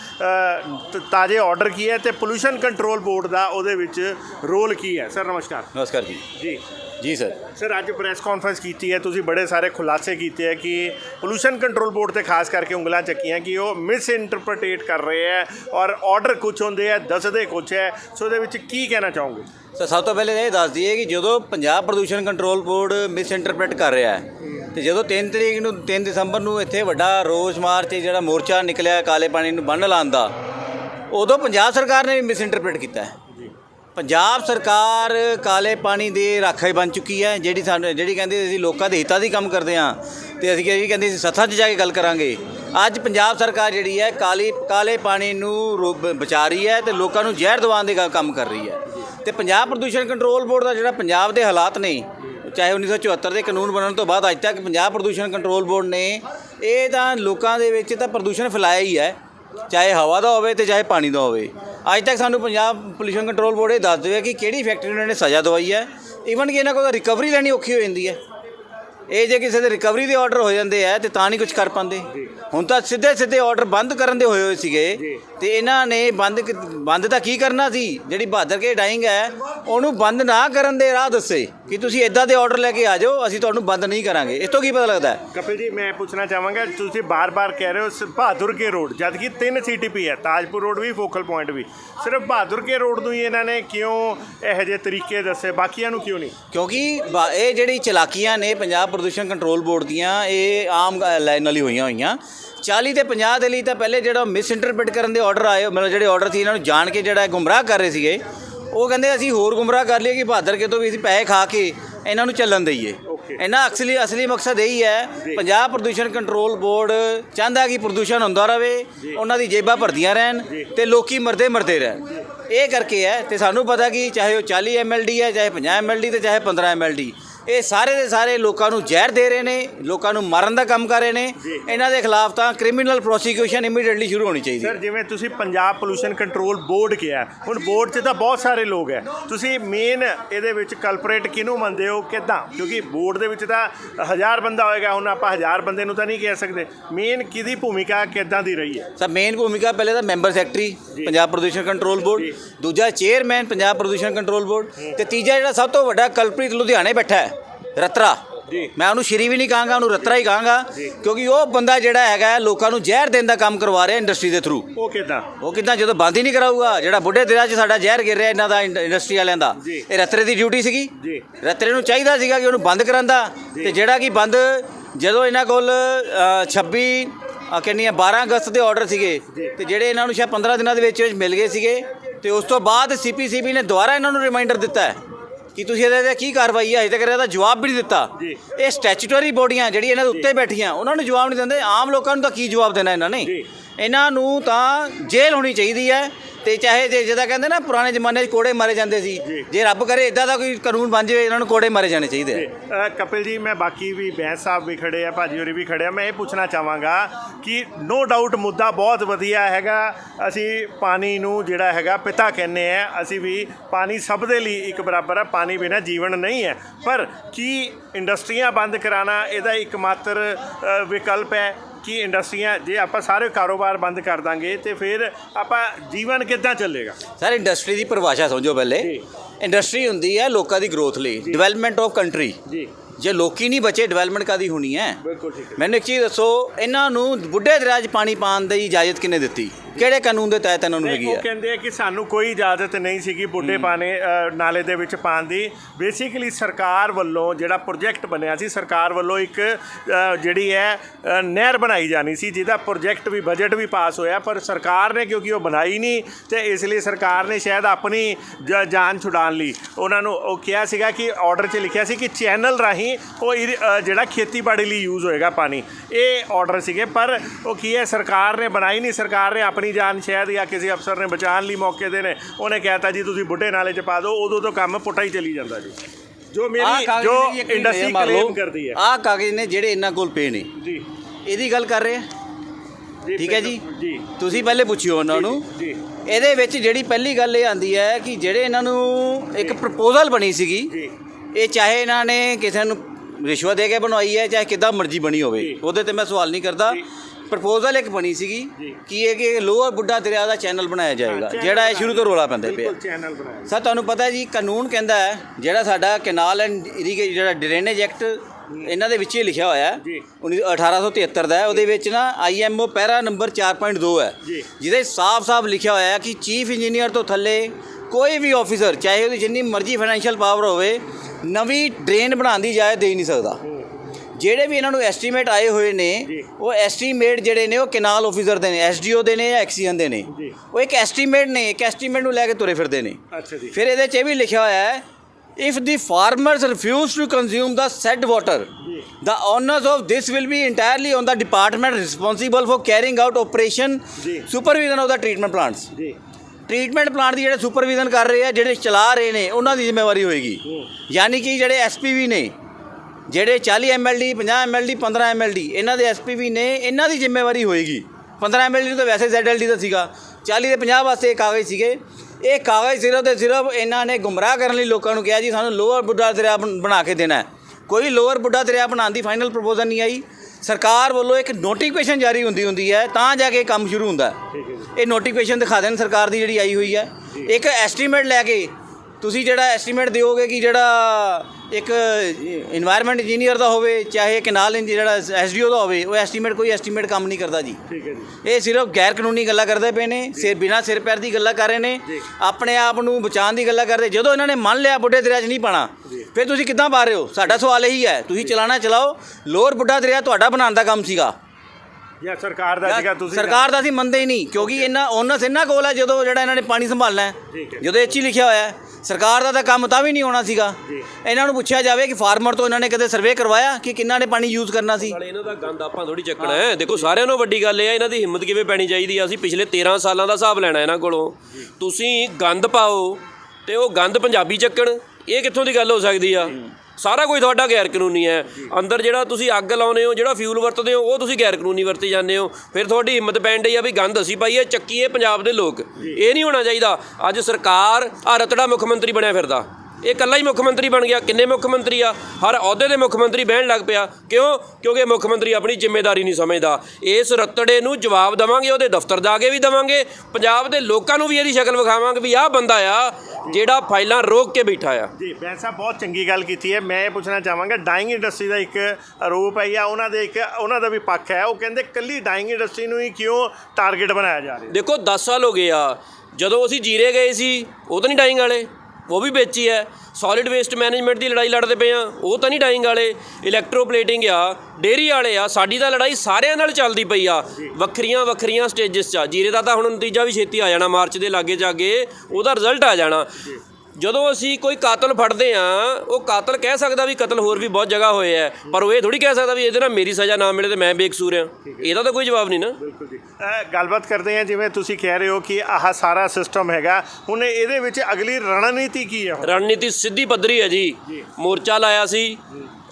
ਤਾਜ਼ੇ ਆਰਡਰ ਕੀ ਹੈ ਤੇ ਪੋਲੂਸ਼ਨ ਕੰਟਰੋਲ ਬੋਰਡ ਦਾ ਉਹਦੇ ਵਿੱਚ ਰੋਲ ਕੀ ਹੈ। ਸਰ ਨਮਸਕਾਰ। ਨਮਸਕਾਰ ਜੀ। ਜੀ। ਜੀ ਸਰ। ਸਰ ਅੱਜ ਪ੍ਰੈਸ ਕਾਨਫਰੰਸ ਕੀਤੀ ਹੈ ਤੁਸੀਂ ਬੜੇ ਸਾਰੇ ਖੁਲਾਸੇ ਕੀਤੇ ਹੈ ਕਿ ਪੋਲੂਸ਼ਨ ਕੰਟਰੋਲ ਬੋਰਡ ਤੇ ਖਾਸ ਕਰਕੇ ਉਂਗਲਾਂ ਚੱਕੀਆਂ ਕਿ ਉਹ ਮਿਸ ਇੰਟਰਪ੍ਰੀਟੇਟ ਕਰ ਰਹੇ ਹੈ ਔਰ ਆਰਡਰ ਕੁਝ ਹੁੰਦੇ ਹੈ ਦੱਸਦੇ ਕੁਝ ਹੈ। ਸੋ ਇਹਦੇ ਵਿੱਚ ਕੀ ਕਹਿਣਾ ਚਾਹੋਗੇ? ਸਰ ਸਭ ਤੋਂ ਪਹਿਲੇ ਇਹ ਦੱਸ ਦਈਏ ਕਿ ਜਦੋਂ ਪੰਜਾਬ ਪ੍ਰਦੂਸ਼ਣ ਕੰਟਰੋਲ ਬੋਰਡ ਮਿਸ ਇੰਟਰਪ੍ਰੀਟ ਕਰ ਰਿਹਾ ਹੈ ਤੇ ਜਦੋਂ 3 ਤਰੀਕ ਨੂੰ 3 ਦਸੰਬਰ ਨੂੰ ਇੱਥੇ ਵੱਡਾ ਰੋਸ ਮਾਰਚ ਜਿਹੜਾ ਮੋਰਚਾ ਨਿਕਲਿਆ ਕਾਲੇ ਪਾਣੀ ਨੂੰ ਬੰਨ ਲਾਉਣ ਦਾ ਉਦੋਂ ਪੰਜਾਬ ਸਰਕਾਰ ਨੇ ਵੀ ਮਿਸ ਇੰਟਰਪ੍ਰੀਟ ਕੀਤਾ ਹੈ। ਪੰਜਾਬ ਸਰਕਾਰ ਕਾਲੇ ਪਾਣੀ ਦੇ ਰਾਖੇ ਬਣ ਚੁੱਕੀ ਹੈ, ਜਿਹੜੀ ਸਾਨੂੰ ਜਿਹੜੀ ਕਹਿੰਦੇ ਅਸੀਂ ਲੋਕਾਂ ਦੇ ਹਿੱਤਾਂ ਦੀ ਕੰਮ ਕਰਦੇ ਹਾਂ ਤੇ ਅਸੀਂ ਜਿਹੜੀ ਕਹਿੰਦੇ ਅਸੀਂ ਸੱਥਾਂ 'ਚ ਜਾ ਕੇ ਗੱਲ ਕਰਾਂਗੇ। ਅੱਜ ਪੰਜਾਬ ਸਰਕਾਰ ਜਿਹੜੀ ਹੈ ਕਾਲੇ ਕਾਲੇ ਪਾਣੀ ਨੂੰ ਰੋ- ਬਚਾ ਰਹੀ ਹੈ ਤੇ ਲੋਕਾਂ ਨੂੰ ਜ਼ਹਿਰ ਦਵਾਉਣ ਦੇ ਕ- ਕੰਮ ਕਰ ਰਹੀ ਹੈ। ਤੇ ਪੰਜਾਬ ਪ੍ਰਦੂਸ਼ਣ ਕੰਟਰੋਲ ਬੋਰਡ ਦਾ ਜਿਹੜਾ ਪੰਜਾਬ ਦੇ ਹਾਲਾਤ ਨੇ, ਚਾਹੇ 1974 ਦੇ ਕਾਨੂੰਨ ਬਣਨ ਤੋਂ ਬਾਅਦ ਅੱਜ ਤੱਕ ਪੰਜਾਬ ਪ੍ਰਦੂਸ਼ਣ ਕੰਟਰੋਲ ਬੋਰਡ ਨੇ, ਇਹ ਤਾਂ ਲੋਕਾਂ ਦੇ ਵਿੱਚ ਤਾਂ ਪ੍ਰਦੂਸ਼ਣ ਫੈਲਾਇਆ ਹੀ ਹੈ। ਚਾਹੇ ਹਵਾ ਦਾ ਹੋਵੇ ਤੇ ਚਾਹੇ ਪਾਣੀ ਦਾ ਹੋਵੇ। ਅੱਜ ਤੱਕ ਸਾਨੂੰ ਪੰਜਾਬ ਪੋਲੂਸ਼ਨ ਕੰਟਰੋਲ ਬੋਰਡ ਇਹ ਦੱਸ ਦੇਵੇ ਕਿ ਕਿਹੜੀ ਫੈਕਟਰੀ ਨੂੰ ਇਹਨਾਂ ਨੇ ਸਜ਼ਾ ਦਵਾਈ ਹੈ। ਈਵਨ ਕਿ ਇਹਨਾਂ ਕੋਲ ਰਿਕਵਰੀ ਲੈਣੀ ਔਖੀ ਹੋ ਜਾਂਦੀ ਹੈ। ਇਹ ਜੇ ਕਿਸੇ ਦੇ ਰਿਕਵਰੀ ਦੇ ਆਰਡਰ ਹੋ ਜਾਂਦੇ ਆ ਤੇ ਤਾਂ ਨਹੀਂ ਕੁਝ ਕਰ ਪਾਉਂਦੇ। ਹੁਣ ਤਾਂ ਸਿੱਧੇ ਸਿੱਧੇ ਆਰਡਰ ਬੰਦ ਕਰਨ ਦੇ ਹੋਏ ਹੋਏ ਸੀਗੇ। ਤੇ ਇਹਨਾਂ ਨੇ ਬੰਦ ਬੰਦ ਤਾਂ ਕੀ ਕਰਨਾ ਸੀ? ਜਿਹੜੀ ਬਹਾਦਰ ਕੇ ਡਾਈਂਗ ਹੈ ਉਹਨੂੰ ਬੰਦ ਨਾ ਕਰਨ ਦੇ ਰਾਹ ਦੱਸੇ ਕਿ ਤੁਸੀਂ ਇਦਾਂ ਦੇ ਆਰਡਰ ਲੈ ਕੇ ਆ ਜਾਓ ਅਸੀਂ ਤੁਹਾਨੂੰ ਬੰਦ ਨਹੀਂ ਕਰਾਂਗੇ। ਇਸ ਤੋਂ ਕੀ ਪਤਾ ਲੱਗਦਾ? ਕਪਿਲ ਜੀ ਮੈਂ ਪੁੱਛਣਾ ਚਾਹਾਂਗਾ ਤੁਸੀਂ ਬਾਰ-ਬਾਰ ਕਹਿ ਰਹੇ ਹੋ ਬਹਾਦਰ ਕੇ ਰੋਡ ਜਦ ਕਿ ਤਿੰਨ ਸੀਟੀਪੀ ਹੈ ਤਾਜਪੁਰ ਰੋਡ ਵੀ ਫੋਕਲ ਪੁਆਇੰਟ ਵੀ। ਸਿਰਫ ਬਹਾਦਰ ਕੇ ਰੋਡ ਨੂੰ ਹੀ ਇਹਨਾਂ ਨੇ ਕਿਉਂ ਇਹੋ ਜਿਹੇ ਤਰੀਕੇ ਦੱਸੇ? ਬਾਕੀਆਂ ਨੂੰ ਕਿਉਂ ਨਹੀਂ? ਕਿਉਂਕਿ ਇਹ ਜਿਹੜੀ ਚਲਾਕੀਆਂ ਨੇ ਪੰਜਾਬ ਪ੍ਰਦੂਸ਼ਣ ਕੰਟਰੋਲ ਬੋਰਡ ਦੀਆਂ ਇਹ ਆਮ ਲਾਈਨ ਹੀ ਹੋਈਆਂ ਹੋਈਆਂ। 40 ਤੇ 50 ਦੇ ਲਈ ਤਾਂ ਪਹਿਲੇ ਜਿਹੜਾ ਮਿਸ ਇੰਟਰਪ੍ਰੀਟ ਕਰਨ ਦੇ ਆਰਡਰ ਆਏ ਮਤਲਬ ਜਿਹੜੇ ਆਰਡਰ ਸੀ ਇਹਨਾਂ ਨੂੰ ਜਾਣ ਕੇ ਜਿਹੜਾ ਗੁੰਮਰਾਹ ਕਰ ਰਹੇ ਸੀਗੇ ਉਹ ਕਹਿੰਦੇ ਅਸੀਂ ਹੋਰ ਗੁੰਮਰਾਹ ਕਰ ਲਈਏ ਕਿ ਬਹਾਦਰ ਕੇ ਤੋਂ ਵੀ ਅਸੀਂ ਪੈਸੇ ਖਾ ਕੇ ਇਹਨਾਂ ਨੂੰ ਚੱਲਣ ਦਈਏ। ਇਹਨਾਂ ਅਸਲੀ ਅਸਲੀ ਮਕਸਦ ਇਹੀ ਹੈ ਪੰਜਾਬ ਪ੍ਰਦੂਸ਼ਣ ਕੰਟਰੋਲ ਬੋਰਡ ਚਾਹੁੰਦਾ ਕਿ ਪ੍ਰਦੂਸ਼ਣ ਹੁੰਦਾ ਰਹੇ ਉਹਨਾਂ ਦੀ ਜੇਬਾਂ ਭਰਦੀਆਂ ਰਹਿਣ ਤੇ ਲੋਕੀ ਮਰਦੇ ਮਰਦੇ ਰਹਿਣ। ਇਹ ਕਰਕੇ ਹੈ ਤੇ ਸਾਨੂੰ ਪਤਾ ਕਿ ਚਾਹੇ ਉਹ 40 ਐਮਐਲਡੀ ਹੈ ਚਾਹੇ 50 ਐਮਐਲਡੀ ਤੇ ਚਾਹੇ 15 ਐਮਐਲਡੀ ਇਹ ਸਾਰੇ ਦੇ ਸਾਰੇ ਲੋਕਾਂ ਨੂੰ ਜ਼ਹਿਰ ਦੇ ਰਹੇ ਨੇ ਲੋਕਾਂ ਨੂੰ ਮਾਰਨ ਦਾ ਕੰਮ ਕਰ ਰਹੇ ਨੇ। ਇਹਨਾਂ ਦੇ ਖਿਲਾਫ ਤਾਂ ਕ੍ਰਿਮੀਨਲ ਪ੍ਰੋਸੀਕਿਊਸ਼ਨ ਇਮੀਡੀਏਟਲੀ ਸ਼ੁਰੂ ਹੋਣੀ ਚਾਹੀਦੀ ਸਰ ਜਿਵੇਂ ਤੁਸੀਂ ਪੰਜਾਬ ਪੋਲੂਸ਼ਨ ਕੰਟਰੋਲ ਬੋਰਡ ਕਿਹਾ ਹੁਣ ਬੋਰਡ 'ਚ ਤਾਂ ਬਹੁਤ ਸਾਰੇ ਲੋਕ ਹੈ। ਤੁਸੀਂ ਮੇਨ ਇਹਦੇ ਵਿੱਚ ਕਲਪਰੇਟ ਕਿਹਨੂੰ ਮੰਨਦੇ ਹੋ ਕਿਦਾਂ? ਕਿਉਂਕਿ ਬੋਰਡ ਦੇ ਵਿੱਚ ਤਾਂ ਹਜ਼ਾਰ ਬੰਦਾ ਹੋਏਗਾ ਹੁਣ ਆਪਾਂ ਹਜ਼ਾਰ ਬੰਦੇ ਨੂੰ ਤਾਂ ਨਹੀਂ ਕਹਿ ਸਕਦੇ। ਮੇਨ ਕਿਹਦੀ ਭੂਮਿਕਾ ਕਿਦਾਂ ਦੀ ਰਹੀ ਹੈ? ਸਰ ਮੇਨ ਭੂਮਿਕਾ ਪਹਿਲੇ ਤਾਂ ਮੈਂਬਰ ਸੈਕਟਰੀ ਪੰਜਾਬ ਪ੍ਰਦੂਸ਼ਣ ਕੰਟਰੋਲ ਬੋਰਡ ਦੂਜਾ ਚੇਅਰਮੈਨ ਪੰਜਾਬ ਪ੍ਰਦੂਸ਼ਣ ਕੰਟਰੋਲ ਬੋਰਡ ਤੇ ਤੀਜਾ ਜਿਹੜਾ ਸਭ ਤੋਂ ਵੱਡਾ ਕਲਪ੍ਰੀਤ ਲੁਧਿਆਣੇ ਬੈਠਾ ਹੈ। ਰਤਰਾ। ਮੈਂ ਉਹਨੂੰ ਸ਼੍ਰੀ ਵੀ ਨਹੀਂ ਕਹਾਂਗਾ ਉਹਨੂੰ ਰਤਰਾ ਹੀ ਕਹਾਂਗਾ ਕਿਉਂਕਿ ਉਹ ਬੰਦਾ ਜਿਹੜਾ ਹੈਗਾ ਲੋਕਾਂ ਨੂੰ ਜ਼ਹਿਰ ਦੇਣ ਦਾ ਕੰਮ ਕਰਵਾ ਰਿਹਾ ਇੰਡਸਟਰੀ ਦੇ ਥਰੂ ਉਹ ਕਿਦਾਂ? ਉਹ ਕਿਦਾਂ ਜਦੋਂ ਬੰਦ ਹੀ ਨਹੀਂ ਕਰਾਊਗਾ ਜਿਹੜਾ ਬੁੱਢੇ ਦਿਨਾਂ 'ਚ ਸਾਡਾ ਜ਼ਹਿਰ ਗਿਰ ਰਿਹਾ ਇਹਨਾਂ ਦਾ ਇੰਡ- ਇੰਡਸਟਰੀ ਵਾਲਿਆਂ ਦਾ। ਇਹ ਰਤਰੇ ਦੀ ਡਿਊਟੀ ਸੀਗੀ। ਜੀ। ਰਤਰੇ ਨੂੰ ਚਾਹੀਦਾ ਸੀਗਾ ਕਿ ਉਹਨੂੰ ਬੰਦ ਕਰਨ ਦਾ ਤੇ ਜਿਹੜਾ ਕਿ ਬੰਦ ਜਦੋਂ ਇਹਨਾਂ ਕੋਲ ਅ, 26 ਆ ਕਿੰਨੀਆਂ 12 ਅਗਸਤ ਦੇ ਆਰਡਰ ਸੀਗੇ ਤੇ ਜਿਹੜੇ ਇਹਨਾਂ ਨੂੰ ਸ਼ਾਇਦ 15 ਦਿਨਾਂ ਦੇ ਵਿੱਚ ਵਿੱਚ ਮਿਲ ਗਏ ਸੀਗੇ ਤੇ ਉਸ ਤੋਂ ਬਾਅਦ ਸੀਪੀਸੀਬੀ ਨੇ ਦੁਬਾਰਾ ਇਹਨਾਂ ਨੂੰ ਰਿਮਾਈਂਡਰ ਦਿੱਤਾ ਹੈ। ਕਿ ਤੁਸੀਂ ਇਹਦੇ ਤੇ ਕੀ ਕਾਰਵਾਈ ਹੈ? ਅਜੇ ਤੱਕ ਇਹਦਾ ਜਵਾਬ ਵੀ ਨਹੀਂ ਦਿੱਤਾ। ਇਹ ਸਟੈਚੂਟਰੀ ਬੋਡੀਆਂ ਜਿਹੜੀ ਇਹਨਾਂ ਦੇ ਉੱਤੇ ਬੈਠੀਆਂ ਉਹਨਾਂ ਨੂੰ ਜਵਾਬ ਨਹੀਂ ਦਿੰਦੇ। ਆਮ ਲੋਕਾਂ ਨੂੰ ਤਾਂ ਕੀ ਜਵਾਬ ਦੇਣਾ ਇਹਨਾਂ ਨੇ। ਇਹਨਾਂ ਨੂੰ ਤਾਂ ਜੇਲ੍ਹ ਹੋਣੀ ਚਾਹੀਦੀ ਹੈ ਤੇ ਚਾਹੇ ਜੇ ਜਿਹਦਾ ਕਹਿੰਦੇ ਨਾ ਪੁਰਾਣੇ ਜ਼ਮਾਨੇ 'ਚ ਕੋੜੇ ਮਾਰੇ ਜਾਂਦੇ ਸੀ ਜੀ। ਰੱਬ ਕਰੇ ਇਦਾਂ ਦਾ ਕੋਈ ਕਾਨੂੰਨ ਬਣ ਜਾਵੇ ਇਹਨਾਂ ਨੂੰ ਕੋੜੇ ਮਾਰੇ ਜਾਣੇ ਚਾਹੀਦੇ ਆ। ਅ, ਕਪਿਲ ਜੀ ਮੈਂ ਬਾਕੀ ਵੀ ਬੈਂਸ ਸਾਹਿਬ ਵੀ ਖੜੇ ਆ ਭਾਜੀ ਹੋਰੀ ਵੀ ਖੜੇ ਆ ਮੈਂ ਇਹ ਪੁੱਛਣਾ ਚਾਹਾਂਗਾ ਕਿ ਨੋ ਡਾਊਟ ਮੁੱਦਾ ਬਹੁਤ ਵਧੀਆ ਹੈਗਾ ਅਸੀਂ ਪਾਣੀ ਨੂੰ ਜਿਹੜਾ ਹੈਗਾ ਪਿਤਾ ਕਹਿੰਦੇ ਆ ਅਸੀਂ ਵੀ ਪਾਣੀ ਸਭ ਦੇ ਲਈ ਇੱਕ ਬਰਾਬਰ ਹੈ ਪਾਣੀ ਬਿਨਾ ਜੀਵਨ ਨਹੀਂ ਹੈ। ਪਰ ਕੀ ਇੰਡਸਟਰੀਆਂ ਬੰਦ ਕਰਾਣਾ ਇਹਦਾ ਇੱਕ ਮਾਤਰ ਅ, ਵਿਕਲਪ ਹੈ? ਕਿ ਇੰਡਸਟਰੀਆਂ ਜੇ ਆਪਾਂ ਸਾਰੇ ਕਾਰੋਬਾਰ ਬੰਦ ਕਰ ਦਾਂਗੇ ਤੇ ਫਿਰ ਆਪਾਂ ਜੀਵਨ ਕਿੱਦਾਂ ਚੱਲੇਗਾ? ਸਰ ਇੰਡਸਟਰੀ ਦੀ ਪਰਿਭਾਸ਼ਾ ਸਮਝੋ ਪਹਿਲੇ। ਜੀ। ਇੰਡਸਟਰੀ ਹੁੰਦੀ ਹੈ ਲੋਕਾਂ ਦੀ ਗਰੋਥ ਲਈ। ਡਿਵੈਲਪਮੈਂਟ ਆਫ ਕੰਟਰੀ ਜੀ। ਜੇ ਲੋਕੀ ਨਹੀਂ ਬਚੇ ਡਿਵੈਲਪਮੈਂਟ ਕਾਦੀ ਹੋਣੀ ਹੈ? ਬਿਲਕੁਲ ਠੀਕ ਹੈ। ਮੈਨੂੰ ਇੱਕ ਚੀਜ਼ ਦੱਸੋ ਇਹਨਾਂ ਨੂੰ ਬੁੱਢੇ ਦਰਿਆ 'ਚ ਪਾਣੀ ਪਾਣ ਦੀ ਇਜਾਜ਼ਤ ਕਿਹਨੇ ਦਿੱਤੀ? ਕਿਹੜੇ ਕਾਨੂੰਨ ਦੇ ਤਹਿਤ ਇਹਨਾਂ ਨੂੰ ਹੈਗੀ ਉਹ ਹੈ ਕਹਿੰਦੇ ਆ ਕਿ ਸਾਨੂੰ ਕੋਈ ਇਜਾਜ਼ਤ ਨਹੀਂ ਸੀਗੀ ਬੁੱਢੇ ਪਾਣੇ ਅ, ਨਾਲੇ ਦੇ ਵਿੱਚ ਪਾਣ ਦੀ। ਬੇਸਿਕਲੀ ਸਰਕਾਰ ਵੱਲੋਂ ਜਿਹੜਾ ਪ੍ਰੋਜੈਕਟ ਬਣਿਆ ਸੀ ਸਰਕਾਰ ਵੱਲੋਂ ਇੱਕ ਅ, ਜਿਹੜੀ ਹੈ ਅ, ਨਹਿਰ ਬਣਾਈ ਜਾਣੀ ਸੀ ਜਿਹਦਾ ਪ੍ਰੋਜੈਕਟ ਵੀ ਬਜਟ ਵੀ ਪਾਸ ਹੋਇਆ ਪਰ ਸਰਕਾਰ ਨੇ ਕਿਉਂਕਿ ਉਹ ਬਣਾਈ ਨਹੀਂ ਤੇ ਇਸ ਲਈ ਸਰਕਾਰ ਨੇ ਸ਼ਾਇਦ ਆਪਣੀ ਜ- ਜਾਨ ਛੁਡਾਉਣ ਲਈ ਉਹਨਾਂ ਨੂੰ ਉਹ ਕਿਹਾ ਸੀਗਾ ਕਿ ਆਰਡਰ 'ਚ ਲਿਖਿਆ ਸੀ ਕਿ ਚੈਨਲ ਰਾਹੀਂ ਉਹ ਇਰ- ਅ, ਜਿਹੜਾ ਖੇਤੀਬਾੜੀ ਲਈ ਯੂਜ਼ ਹੋਏਗਾ ਪਾਣੀ ਇਹ ਆਰਡਰ ਸੀਗੇ ਪਰ ਉਹ ਕੀ ਹੈ ਸਰਕਾਰ ਨੇ ਬਣਾਈ ਨਹੀਂ ਸਰਕਾਰ ਨੇ ਆਪਣੀ ਜਾਨ ਸ਼ਾਇਦ ਜਾਂ ਕਿਸੇ ਅਫਸਰ ਨੇ ਬਚਾਉਣ ਲਈ ਮੌਕੇ ਦੇ ਨੇ ਉਹਨੇ ਕਹਿਤਾ ਜੀ ਤੁਸੀਂ ਬੁੱਢੇ ਨਾਲੇ 'ਚ ਪਾ ਦਿਓ ਉਦੋਂ ਤੋਂ ਕੰਮ ਪੁੱਟਾ ਹੀ ਚਲੀ ਜਾਂਦਾ ਜੀ। ਜੋ ਮੇਰੀ ਜੋ ਇੰਡਸਟਰੀ ਕਲੇਮ ਕਰਦੀ ਹੈ। ਆਹ ਕਾਗਜ਼ ਨੇ ਜਿਹੜੇ ਇਹਨਾਂ ਕੋਲ ਪਏ ਨੇ। ਜੀ। ਇਹਦੀ ਗੱਲ ਕਰ ਰਹੇ ਆ? ਠੀਕ ਹੈ ਜੀ? ਤੁਸੀਂ ਪਹਿਲੇ ਪੁੱਛਿਓ ਉਹਨਾਂ ਨੂੰ। ਜੀ। ਇਹਦੇ ਵਿੱਚ ਜਿਹੜੀ ਪਹਿਲੀ ਗੱਲ ਇਹ ਆਂਦੀ ਹੈ ਕਿ ਜਿਹੜੇ ਇਹਨਾਂ ਨੂੰ ਇੱਕ ਪ੍ਰਪੋਜ਼ਲ ਬਣੀ ਸੀਗੀ ਇਹ ਚਾਹੇ ਇਹਨਾਂ ਨੇ ਕਿਸੇ ਨੂੰ ਰਿਸ਼ਵਤ ਦੇ ਕੇ ਬਣਵਾਈ ਹੈ ਚਾਹੇ ਕਿੱਦਾਂ ਮਰਜ਼ੀ ਬਣੀ ਹੋਵੇ। ਉਹਦੇ ਤੇ ਮੈਂ ਸਵਾਲ ਨਹੀਂ ਕਰਦਾ। ਪ੍ਰਪੋਜ਼ਲ ਇੱਕ ਬਣੀ ਸੀਗੀ। ਕਿ ਇਹ ਕਿ ਲੋਅਰ ਬੁੱਢਾ ਦਰਿਆ ਦਾ ਚੈਨਲ ਬਣਾਇਆ ਜਾਏਗਾ ਜਿਹੜਾ ਇਹ ਸ਼ੁਰੂ ਤੋਂ ਰੋਲਾ ਪੈਂਦੇ ਪਿਆ ਬਿਲਕੁਲ ਚੈਨਲ ਬਣਾਇਆ ਸਰ ਤੁਹਾਨੂੰ ਪਤਾ ਜੀ ਕਾਨੂੰਨ ਕਹਿੰਦਾ ਹੈ ਜਿਹੜਾ ਸਾਡਾ ਕੈਨਾਲ ਐਂਡ ਇਰੀਗੇਸ਼ਨ ਜਿਹੜਾ ਡਰੇਨੇਜ ਐਕਟ ਇਹਨਾਂ ਦੇ ਵਿੱਚ ਹੀ ਲਿਖਿਆ ਹੋਇਆ ਹੈ ਜੀ। 19 1873 ਦਾ ਉਹਦੇ ਵਿੱਚ ਨਾ ਆਈਐਮਓ ਪੈਰਾ ਨੰਬਰ 4.2 ਹੈ। ਜਿਹਦੇ ਸਾਫ਼-ਸਾਫ਼ ਲਿਖਿਆ ਹੋਇਆ ਹੈ ਕਿ ਚੀਫ ਇੰਜੀਨੀਅਰ ਤੋਂ ਥੱਲੇ ਕੋਈ ਵੀ ਆਫੀਸਰ ਚਾਹੇ ਉਹਦੀ ਜਿੰਨੀ ਮਰਜ਼ੀ ਫਾਈਨੈਂਸ਼ੀਅਲ ਪਾਵਰ ਹੋਵੇ ਨਵੀਂ ਡਰੇਨ ਬਣਾਉਣ ਦੀ ਇਜਾਜ਼ਤ ਦੇ ਨਹੀਂ ਸਕਦਾ ਜਿਹੜੇ ਵੀ ਇਹਨਾਂ ਨੂੰ ਐਸਟੀਮੇਟ ਆਏ ਹੋਏ ਨੇ। ਉਹ ਐਸਟੀਮੇਟ ਜਿਹੜੇ ਨੇ ਉਹ ਕੈਨਾਲ ਆਫੀਸਰ ਦੇ ਨੇ ਐਸਡੀਓ ਦੇ ਨੇ ਜਾਂ ਐਕਸੀਅਨ ਦੇ ਨੇ। ਉਹ ਇੱਕ ਐਸਟੀਮੇਟ ਨੇ ਇੱਕ ਐਸਟੀਮੇਟ ਨੂੰ ਲੈ ਕੇ ਤੁਰੇ ਫਿਰਦੇ ਨੇ। ਅੱਛਾ ਜੀ। ਫਿਰ ਇਹਦੇ 'ਚ ਇਹ ਵੀ ਲਿਖਿਆ ਹੋਇਆ ਹੈ if the farmers refuse to consume the said water the owners of this will be entirely on the department responsible for carrying out operation supervision of the treatment plants. ਜੀ। ਟ੍ਰੀਟਮੈਂਟ ਪਲਾਂਟ ਦੀ ਜਿਹੜੇ supervision ਕਰ ਰਹੇ ਆ ਜਿਹੜੇ ਚਲਾ ਰਹੇ ਨੇ ਉਹਨਾਂ ਦੀ ਜ਼ਿੰਮੇਵਾਰੀ ਹੋਏਗੀ। ਯਾਨੀ ਕਿ ਜਿਹੜੇ ਐਸਪੀਵੀ ਨੇ ਜਿਹੜੇ 40 ਐਮਐਲਡੀ 50 ਐਮਐਲਡੀ 15 ਐਮਐਲਡੀ ਇਹਨਾਂ ਦੇ ਐਸਪੀਵੀ ਨੇ ਇਹਨਾਂ ਦੀ ਜ਼ਿੰਮੇਵਾਰੀ ਹੋਏਗੀ। 15 ਐਮਐਲਡੀ ਨੂੰ ਤਾਂ ਵੈਸੇ ਜ਼ੈਡਐਲਡੀ ਦਾ ਸੀਗਾ। 40 ਦੇ 50 ਵਾਸਤੇ ਕਾਗਜ਼ ਸੀਗੇ। ਇਹ ਕਾਗਜ਼ ਸਿਰਫ ਤੇ ਸਿਰਫ ਇਹਨਾਂ ਨੇ ਗੁੰਮਰਾਹ ਕਰਨ ਲਈ ਲੋਕਾਂ ਨੂੰ ਕਿਹਾ ਜੀ ਸਾਨੂੰ ਲੋਅਰ ਬੁੱਢਾ ਦਰਿਆ ਬਣ- ਕੇ ਦੇਣਾ ਕੋਈ ਲੋਅਰ ਬੁੱਢਾ ਦਰਿਆ ਬਣਾਉਣ ਦੀ ਫਾਈਨਲ ਪ੍ਰਪੋਜ਼ਲ ਨਹੀਂ ਆਈ। ਸਰਕਾਰ ਵੱਲੋਂ ਇੱਕ ਨੋਟੀਫਿਕੇਸ਼ਨ ਜਾਰੀ ਹੁੰਦੀ ਹੁੰਦੀ ਹੈ ਤਾਂ ਜਾ ਕੇ ਕੰਮ ਸ਼ੁਰੂ ਹੁੰਦਾ ਇਹ ਨੋਟੀਫਿਕੇਸ਼ਨ ਦਿਖਾ ਦੇਣ ਸਰਕਾਰ ਦੀ ਜਿਹੜੀ ਆਈ ਹੋਈ ਹੈ। ਇੱਕ ਐਸਟੀਮੇਟ ਲੈ ਕੇ ਤੁਸੀਂ ਜਿਹੜਾ ਐਸਟੀਮੇਟ ਦਿਓਗੇ ਕਿ ਜਿਹੜਾ ਇੱਕ এনवायरमेंट ਇੰਜੀਨੀਅਰ ਦਾ ਹੋਵੇ ਚਾਹੇ ਕਨਾਲ ਇੰਜੀਨੀਅਰ ਜਿਹੜਾ ਐਸਡੀਓ ਦਾ ਹੋਵੇ ਉਹ ਐਸਟੀਮੇਟ ਕੋਈ ਐਸਟੀਮੇਟ ਕੰਮ ਨਹੀਂ ਕਰਦਾ ਜੀ। ਠੀਕ ਹੈ ਜੀ। ਇਹ ਸਿਰਫ ਗੈਰ ਕਾਨੂੰਨੀ ਗੱਲਾਂ ਕਰਦੇ ਪਏ ਨੇ ਸਿਰ ਬਿਨਾ ਸਿਰ ਪੈਰ ਦੀ ਗੱਲਾਂ ਕਰ ਰਹੇ ਨੇ ਆਪਣੇ ਆਪ ਨੂੰ ਬਚਾਉਣ ਦੀ ਗੱਲਾਂ ਕਰਦੇ। ਜਦੋਂ ਇਹਨਾਂ ਨੇ ਮੰਨ ਲਿਆ ਬੁੱਢੇ ਦਰਿਆ 'ਚ ਨਹੀਂ ਪਾਣਾ ਫਿਰ ਤੁਸੀਂ ਕਿੱਦਾਂ ਪਾ ਰਹੇ ਹੋ? ਸਾਡਾ ਸਵਾਲ ਇਹੀ ਹੈ ਤੁਸੀਂ ਚਲਾਣਾ ਚਲਾਓ ਲੋਅਰ ਬੁੱਢਾ ਦਰਿਆ ਤੁਹਾਡਾ ਬਣਾਉਣ ਦਾ ਕੰਮ ਸੀਗਾ। ਜਾਂ ਸਰਕਾਰ ਦਾ ਸੀਗਾ ਤੁਸੀਂ ਸਰਕਾਰ ਦਾ ਅਸੀਂ ਮੰਨਦੇ ਹੀ ਨਹੀਂ ਕਿਉਂਕਿ ਇਹਨਾਂ ਓਨਸ ਇਹਨਾਂ ਕੋਲ ਹੈ ਜਦੋਂ ਜਿਹੜਾ ਇਹਨਾਂ ਨੇ ਪਾਣੀ ਸੰਭਾਲਣਾ ਹੈ। ਠੀਕ ਹੈ। ਜਦੋਂ ਇਹ 'ਚ ਹੀ ਲਿਖਿਆ ਹੋਇਆ ਹੈ ਸਰਕਾਰ ਦਾ ਤਾਂ ਕੰਮ ਤਾਂ ਵੀ ਨਹੀਂ ਹੋਣਾ ਸੀਗਾ। ਜੀ। ਇਹਨਾਂ ਨੂੰ ਪੁੱਛਿਆ ਜਾਵੇ ਕਿ ਫਾਰਮਰ ਤੋਂ ਇਹਨਾਂ ਨੇ ਕਦੇ ਸਰਵੇ ਕਰਵਾਇਆ ਕਿ ਕਿੰਨਾ ਨੇ ਪਾਣੀ ਯੂਜ਼ ਕਰਨਾ ਸੀ? ਨਾਲੇ ਇਹਨਾਂ ਦਾ ਗੰਦ ਆਪਾਂ ਥੋੜੀ ਚੱਕਣਾ ਹੈ। ਦੇਖੋ ਸਾਰਿਆਂ ਨੂੰ ਵੱਡੀ ਗੱਲ ਇਹ ਹੈ ਇਹਨਾਂ ਦੀ ਹਿੰਮਤ ਕਿਵੇਂ ਪੈਣੀ ਚਾਹੀਦੀ ਆ? ਅਸੀਂ ਪਿਛਲੇ 13 ਸਾਲਾਂ ਦਾ ਹਿਸਾਬ ਲੈਣਾ ਇਹਨਾਂ ਕੋਲੋਂ। ਤੁਸੀਂ ਗੰਦ ਪਾਓ ਤੇ ਉਹ ਗੰਦ ਪੰਜਾਬੀ ਚੱਕਣ ਇਹ ਕਿੱਥੋਂ ਦੀ ਗੱਲ ਹੋ ਸਕਦੀ ਆ? ਸਾਰਾ ਕੁਝ ਤੁਹਾਡਾ ਗੈਰ ਕਾਨੂੰਨੀ ਹੈ। ਅੰਦਰ ਜਿਹੜਾ ਤੁਸੀਂ ਅੱਗ ਲਾਉਨੇ ਹੋ, ਜਿਹੜਾ ਫਿਊਲ ਵਰਤਦੇ ਹੋ, ਉਹ ਤੁਸੀਂ ਗੈਰ ਕਾਨੂੰਨੀ ਵਰਤੇ ਜਾਂਦੇ ਹੋ। ਫਿਰ ਤੁਹਾਡੀ ਹਿੰਮਤ ਪੈਣ ਡਈ ਆ ਵੀ ਗੰਦ ਅਸੀਂ ਪਾਈਏ ਚੱਕੀਏ ਪੰਜਾਬ ਦੇ ਲੋਕ। ਇਹ ਨਹੀਂ ਹੋਣਾ ਚਾਹੀਦਾ। ਅੱਜ ਸਰਕਾਰ ਆ ਰਤੜਾ ਮੁੱਖ ਮੰਤਰੀ ਬਣਿਆ ਫਿਰਦਾ। ਇਹ ਇਕੱਲਾ ਹੀ ਮੁੱਖ ਮੰਤਰੀ ਬਣ ਗਿਆ। ਕਿੰਨੇ ਮੁੱਖ ਮੰਤਰੀ ਆ? ਹਰ ਅਹੁਦੇ ਦੇ ਮੁੱਖ ਮੰਤਰੀ ਬਹਿਣ ਲੱਗ ਪਿਆ। ਕਿਉਂ? ਕਿਉਂਕਿ ਮੁੱਖ ਮੰਤਰੀ ਆਪਣੀ ਜ਼ਿੰਮੇਵਾਰੀ ਨਹੀਂ ਸਮਝਦਾ। ਇਸ ਰਤੜੇ ਨੂੰ ਜਵਾਬ ਦਵਾਂਗੇ, ਉਹਦੇ ਦਫ਼ਤਰ ਜਾ ਕੇ ਵੀ ਦਵਾਂਗੇ। ਪੰਜਾਬ ਦੇ ਲੋਕਾਂ ਨੂੰ ਵੀ ਇਹਦੀ ਸ਼ਕਲ ਵਿਖਾਵਾਂਗੇ ਵੀ ਆਹ ਬੰਦਾ ਆ। ਜਿਹੜਾ ਫਾਈਲਾਂ ਰੋਕ ਕੇ ਬੈਠਾ ਆ। ਜੀ ਬੈਂਸ ਸਾਹਿਬ ਬਹੁਤ ਚੰਗੀ ਗੱਲ ਕੀਤੀ ਹੈ। ਮੈਂ ਇਹ ਪੁੱਛਣਾ ਚਾਹਾਂਗਾ ਡਾਈਂਗ ਇੰਡਸਟਰੀ ਦਾ ਇੱਕ ਆਰੋਪ ਹੈ ਜਾਂ ਉਹਨਾਂ ਦੇ ਇੱਕ ਉਹਨਾਂ ਦਾ ਵੀ ਪੱਖ ਹੈ। ਉਹ ਕਹਿੰਦੇ ਕੱਲੀ ਡਾਈਂਗ ਇੰਡਸਟਰੀ ਨੂੰ ਹੀ ਕਿਉਂ ਟਾਰਗੇਟ ਬਣਾਇਆ ਜਾ ਰਿਹਾ? ਦੇਖੋ 10 ਸਾਲ ਹੋ ਗਏ ਆ। ਜਦੋਂ ਅਸੀਂ ਜੀਰੇ ਗਏ ਸੀ ਉਹ ਤਾਂ ਨਹੀਂ ਡਾਈਂਗ ਵਾਲੇ। ਉਹ ਵੀ ਵੇਚੀ ਹੈ। ਸੋਲਿਡ ਵੇਸਟ ਮੈਨੇਜਮੈਂਟ ਦੀ ਲੜਾਈ ਲੜਦੇ ਪਏ ਆ। ਉਹ ਤਾਂ ਨਹੀਂ ਡਾਈਂਗ ਵਾਲੇ। ਇਲੈਕਟ੍ਰੋਪਲੇਟਿੰਗ ਆ ਡੇਰੀ ਵਾਲੇ ਆ ਸਾਡੀ ਤਾਂ ਲੜਾਈ ਸਾਰਿਆਂ ਨਾਲ ਚੱਲਦੀ ਪਈ ਆ। ਵੱਖਰੀਆਂ ਵੱਖਰੀਆਂ ਸਟੇਜਸ 'ਚ ਆ। ਜੀਰੇ ਦਾ ਤਾਂ ਹੁਣ ਨਤੀਜਾ ਵੀ ਛੇਤੀ ਆ ਜਾਣਾ ਮਾਰਚ ਦੇ ਲਾਗੇ ਜਾਗੇ ਉਹਦਾ ਰਿਜ਼ਲਟ ਆ ਜਾਣਾ। ਜਦੋਂ ਅਸੀਂ ਕੋਈ ਕਾਤਲ ਫੜਦੇ ਆ ਉਹ ਕਾਤਲ ਕਹਿ ਸਕਦਾ ਵੀ ਕਤਲ ਹੋਰ ਵੀ ਬਹੁਤ ਜਗ੍ਹਾ ਹੋਏ ਆ। ਪਰ ਉਹ ਇਹ ਥੋੜੀ ਕਹਿ ਸਕਦਾ ਵੀ ਇਹਦੇ ਨਾਲ ਮੇਰੀ ਸਜ਼ਾ ਨਾ ਮਿਲੇ ਤੇ ਮੈਂ ਬੇਕਸੂਰ ਆ। ਇਹਦਾ ਤਾਂ ਕੋਈ ਜਵਾਬ ਨਹੀਂ ਨਾ। ਬਿਲਕੁਲ ਜੀ। ਗੱਲਬਾਤ ਕਰਦੇ ਹਾਂ ਜਿਵੇਂ ਤੁਸੀਂ ਕਹਿ ਰਹੇ ਹੋ ਕਿ ਆਹ ਸਾਰਾ ਸਿਸਟਮ ਹੈਗਾ। ਹੁਣ ਇਹਦੇ ਵਿੱਚ ਅਗਲੀ ਰਣਨੀਤੀ ਕੀ ਹੈ? ਰਣਨੀਤੀ ਸਿੱਧੀ ਪੱਧਰੀ ਹੈ ਜੀ। ਮੋਰਚਾ ਲਾਇਆ ਸੀ।